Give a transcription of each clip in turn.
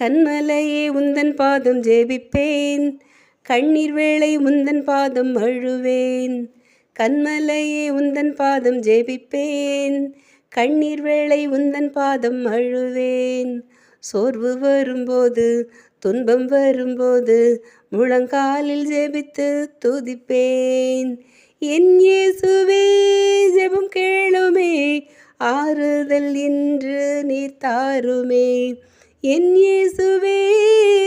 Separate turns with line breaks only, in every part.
கண்மலையே உந்தன் பாதம் ஜெபிப்பேன். கண்ணீர் வேளை உந்தன் பாதம் அழுவேன். கண்மலையே உந்தன் பாதம் ஜெபிப்பேன். கண்ணீர் வேளை உந்தன் பாதம் அழுவேன். சோர்வு வரும்போது துன்பம் வரும்போது முழங்காலில் ஜெபித்து துதிப்பேன். என் இயேசுவே ஜெபம் கேளுமே ஆறுதல் என்று நீர் தாருமே. என் இயேசுவே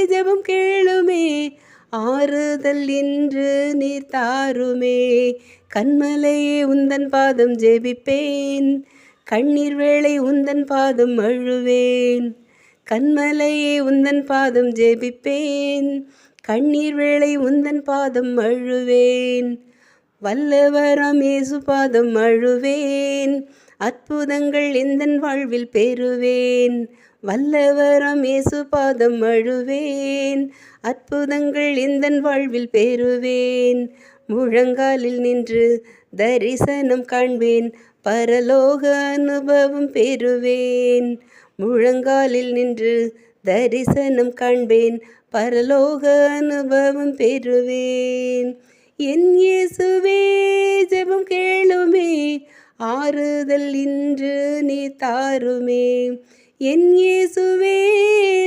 ஜெபம் கேளுமே. ஆறுதல் என்று நீர் தாருமே. கண்மலையே உந்தன் பாதம் ஜெபிப்பேன். கண்ணீர் வேளை உந்தன் பாதம் அழுவேன். கண்மலையே உந்தன் பாதம் ஜெபிப்பேன். கண்ணீர் வேளை உந்தன் பாதம் அழுவேன். வல்லவரம் இயேசு பாதம் அழுவேன். அற்புதங்கள் எந்தன் வாழ்வில் பெறுவேன்? வல்லவரம் இயேசு பாதம் அழுவேன். அற்புதங்கள் எந்தன் வாழ்வில் பெறுவேன்? முழங்காலில் நின்று தரிசனம் காண்பேன். பரலோக அனுபவம் பெறுவேன். முழங்காலில் நின்று தரிசனம் காண்பேன். பரலோக அனுபவம் பெறுவேன். என் இயேசுவே ஆறுதல் இன்று நீ தாருமே. என் இயேசுவே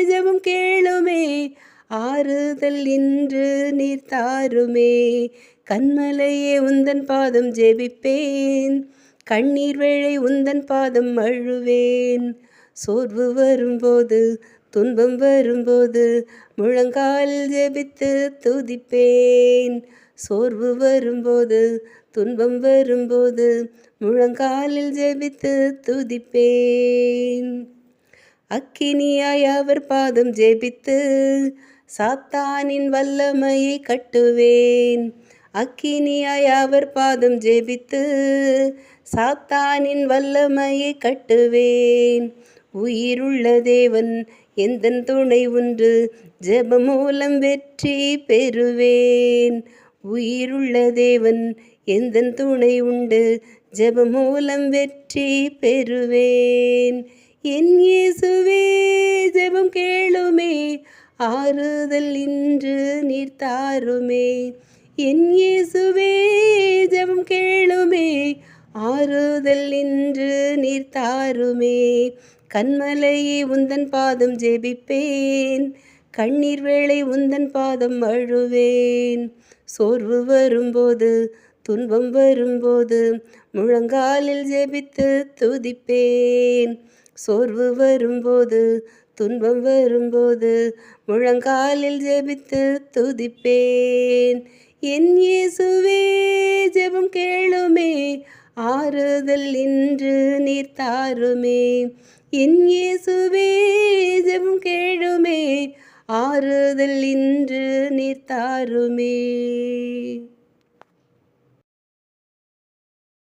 ஜெபம் கேளுமே. ஆறுதல் இன்று நீர் தாருமே. கண்மலையே உந்தன் பாதம் ஜெபிப்பேன். கண்ணீர் வேளை உந்தன் பாதம் அழுவேன். சோர்வு வரும்போது துன்பம் வரும்போது முழங்கால் ஜெபித்து துதிப்பேன். சோர்வு வரும்போது துன்பம் வரும்போது முழங்காலில் ஜெபித்து துதிப்பேன். அக்கினியாய் அவர் பாதம் ஜெபித்து சாத்தானின் வல்லமையை கட்டுவேன். அக்கினியாய் அவர் பாதம் ஜெபித்து சாத்தானின் வல்லமையை கட்டுவேன். உயிருள்ள தேவன் எந்த துணை ஒன்று ஜெப மூலம் வெற்றி பெறுவேன். உயிருள்ள தேவன் எந்தன் துணை உண்டு? ஜெப மூலம் வெற்றி பெறுவேன். என் இயேசுவே ஜெபம் கேளுமே. ஆறுதல் இன்று நீர் தாருமே. என் இயேசுவே ஜெபம் கேளுமே. ஆறுதல் இன்று நீர் தாருமே. கண்மலையை உந்தன் பாதம் ஜெபிப்பேன். கண்ணீர் வேளை உந்தன் பாதம் அழுவேன். சோர்வு வரும்போது துன்பம் வரும்போது முழங்காலில் ஜெபித்து துதிப்பேன். சோர்வு வரும்போது துன்பம் வரும்போது முழங்காலில் ஜெபித்து துதிப்பேன். என் இயேசுவே ஜெபம் கேளுமே ஆறுதல் இன்று நீர் தாருமே. என் இயேசுவே ஜெபம் கேளுமே ஆறுதல் இன்று நீர் தாருமே.